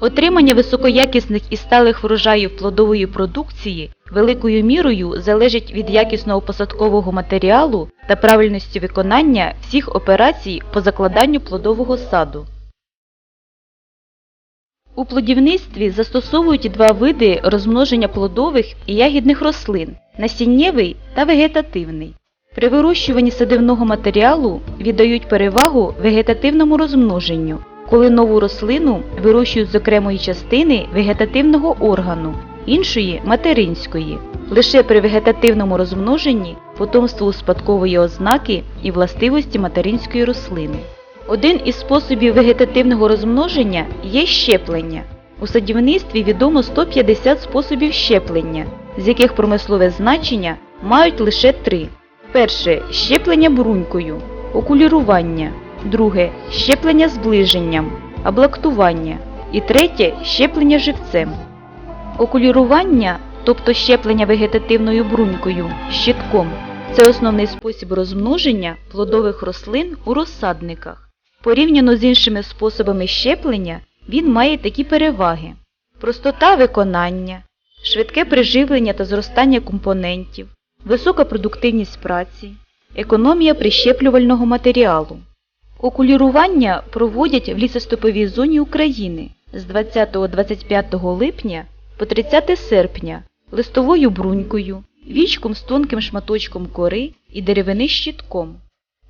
Отримання високоякісних і сталих врожаїв плодової продукції великою мірою залежить від якісного посадкового матеріалу та правильності виконання всіх операцій по закладанню плодового саду. У плодівництві застосовують два види розмноження плодових і ягідних рослин насіннєвий та вегетативний. При вирощуванні садивного матеріалу віддають перевагу вегетативному розмноженню, коли нову рослину вирощують з окремої частини вегетативного органу, іншої материнської. Лише при вегетативному розмноженні потомство успадковує ознаки і властивості материнської рослини. Один із способів вегетативного розмноження є щеплення. У садівництві відомо 150 способів щеплення, з яких промислове значення мають лише три. Перше щеплення брунькою, окулірування. Друге щеплення зближенням, аблактування. І третє щеплення живцем. Окулірування, тобто щеплення вегетативною брунькою, щитком, це основний спосіб розмноження плодових рослин у розсадниках. Порівняно з іншими способами щеплення, він має такі переваги: простота виконання, швидке приживлення та зростання компонентів, висока продуктивність праці, економія прищеплювального матеріалу. Окулірування проводять в лісостоповій зоні України з 20-25 липня по 30 серпня листовою брунькою, вічком з тонким шматочком кори і деревини щитком.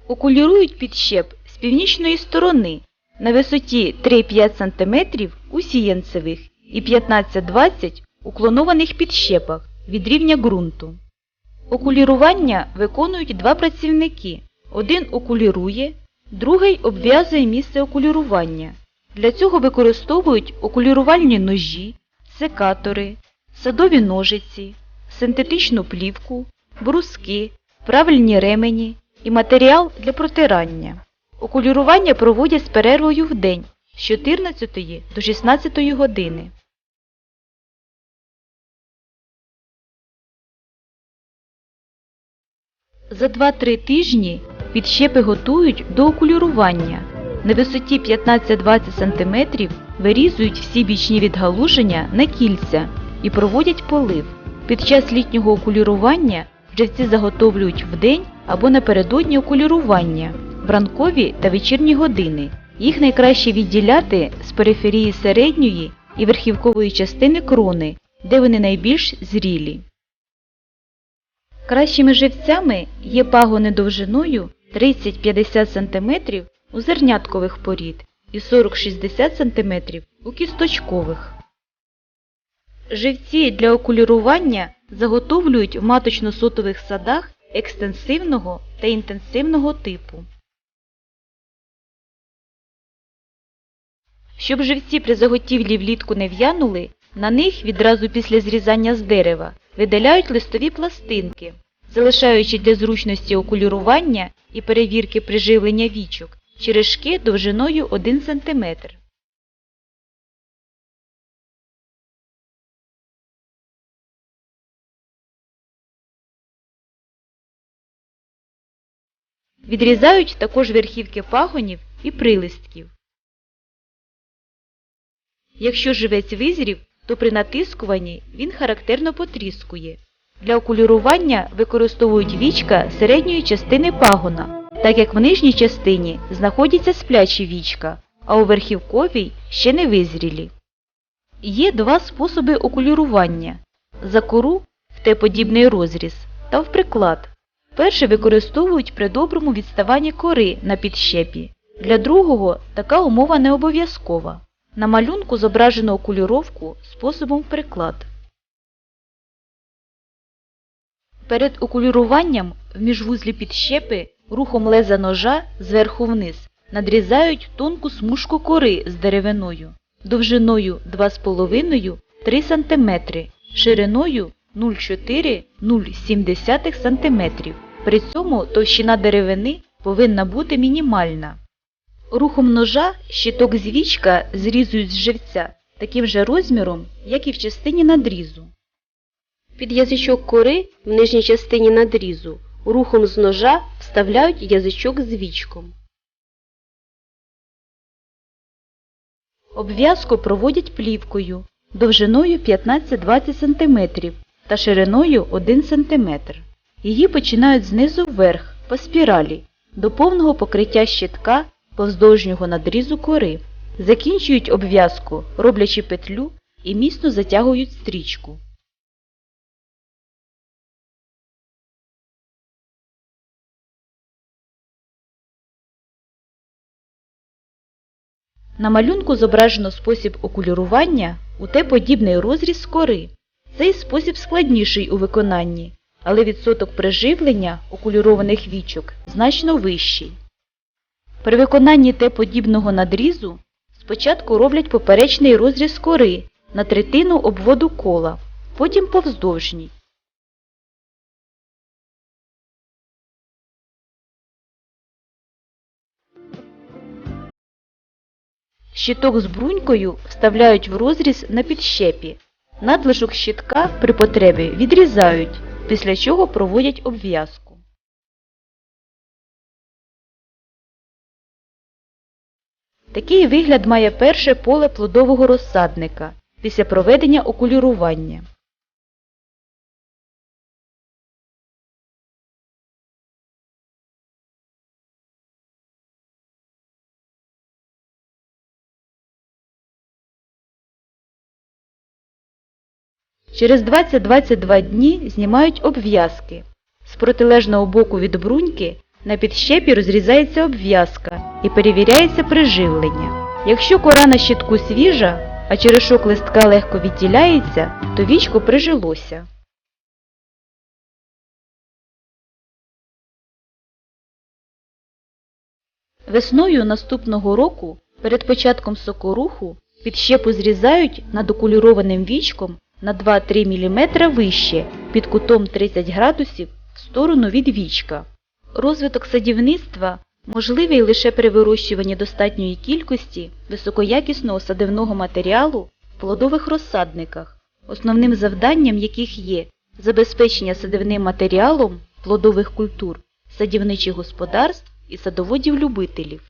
Окулірують підщеп з північної сторони на висоті 3-5 см у сіянцевих і 15-20 у клонованих підщепах від рівня ґрунту. Окулірування виконують два працівники. Один окулірує, другий обв'язує місце окулірування. Для цього використовують окулірувальні ножі, секатори, садові ножиці, синтетичну плівку, бруски, правильні ремені і матеріал для протирання. Окулірування проводять з перервою в день з 14 до 16 години. За 2-3 тижні підщепи готують до окулірування. На висоті 15-20 см вирізують всі бічні відгалуження на кільця і проводять полив. Під час літнього окулірування живці заготовлюють вдень або напередодні окулірування в ранкові та вечірні години. Їх найкраще відділяти з периферії середньої і верхівкової частини крони, де вони найбільш зрілі. Кращими живцями є пагони довжиною 30-50 см у зерняткових порід і 40-60 см у кісточкових. Живці для окулірування заготовлюють в маточно-сотових садах екстенсивного та інтенсивного типу. Щоб живці при заготівлі влітку не в'янули, на них відразу після зрізання з дерева видаляють листові пластинки, залишаючи для зручності окулірування і перевірки приживлення вічок черешки довжиною 1 см. Відрізають також верхівки пагонів і прилистків. Якщо живець визрів, то при натискуванні він характерно потріскує. Для окулірування використовують вічка середньої частини пагона, так як в нижній частині знаходяться сплячі вічка, а у верхівковій ще не визрілі. Є два способи окулірування за кору в Т-подібний розріз та в приклад. Перший використовують при доброму відставанні кори на підщепі. Для другого така умова не обов'язкова. На малюнку зображено окуліровку способом приклад. Перед окуліруванням в міжвузлі підщепи рухом леза ножа зверху вниз надрізають тонку смужку кори з деревиною довжиною 2,5-3 см, шириною 0,4-0,7 см. При цьому товщина деревини повинна бути мінімальна. Рухом ножа щиток з вічка зрізують з живця таким же розміром, як і в частині надрізу. Під язичок кори в нижній частині надрізу рухом з ножа вставляють язичок з вічком. Обв'язку проводять плівкою довжиною 15-20 см та шириною 1 см. Її починають знизу вверх по спіралі до повного покриття щитка повздовжнього надрізу кори. Закінчують обв'язку, роблячи петлю і міцно затягують стрічку. На малюнку зображено спосіб окулірування у Т-подібний розріз кори. Цей спосіб складніший у виконанні, але відсоток приживлення окулірованих вічок значно вищий. При виконанні Т-подібного надрізу спочатку роблять поперечний розріз кори на третину обводу кола, потім повздовжній. Щиток з брунькою вставляють в розріз на підщепі. Надлишок щитка при потребі відрізають, після чого проводять обв'язку. Такий вигляд має перше поле плодового розсадника після проведення окулірування. Через 20-22 дні знімають обв'язки. З протилежного боку від бруньки на підщепі розрізається обв'язка і перевіряється приживлення. Якщо кора на щитку свіжа, а черешок листка легко відділяється, то вічко прижилося. Весною наступного року перед початком сокоруху підщепу зрізають над окулірованим вічком на 2-3 мм вище під кутом 30 градусів в сторону від вічка. Розвиток садівництва можливий лише при вирощуванні достатньої кількості високоякісного садивного матеріалу в плодових розсадниках, основним завданням яких є забезпечення садивним матеріалом плодових культур, садівничих господарств і садоводів-любителів.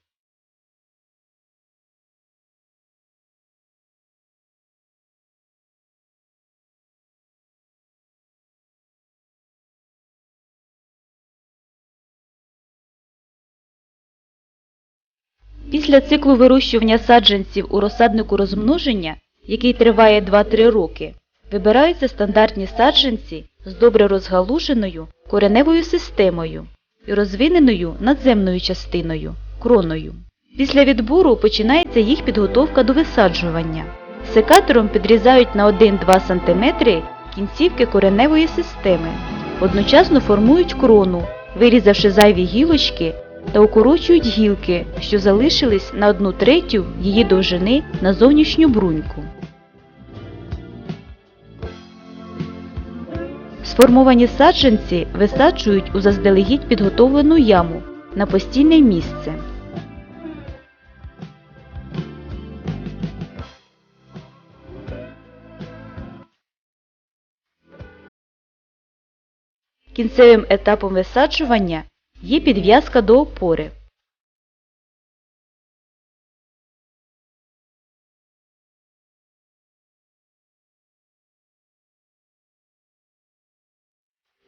Після циклу вирощування саджанців у розсаднику розмноження, який триває 2-3 роки, вибираються стандартні саджанці з добре розгалуженою кореневою системою і розвиненою надземною частиною кроною. Після відбору починається їх підготовка до висаджування. Секатором підрізають на 1-2 см кінцівки кореневої системи. Одночасно формують крону, вирізавши зайві гілочки та укорочують гілки, що залишились на 1 третю її довжини на зовнішню бруньку. Сформовані саджанці висаджують у заздалегідь підготовлену яму на постійне місце. Кінцевим етапом висаджування є підв'язка до опори.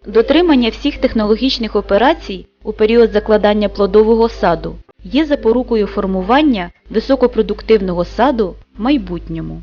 Дотримання всіх технологічних операцій у період закладання плодового саду є запорукою формування високопродуктивного саду в майбутньому.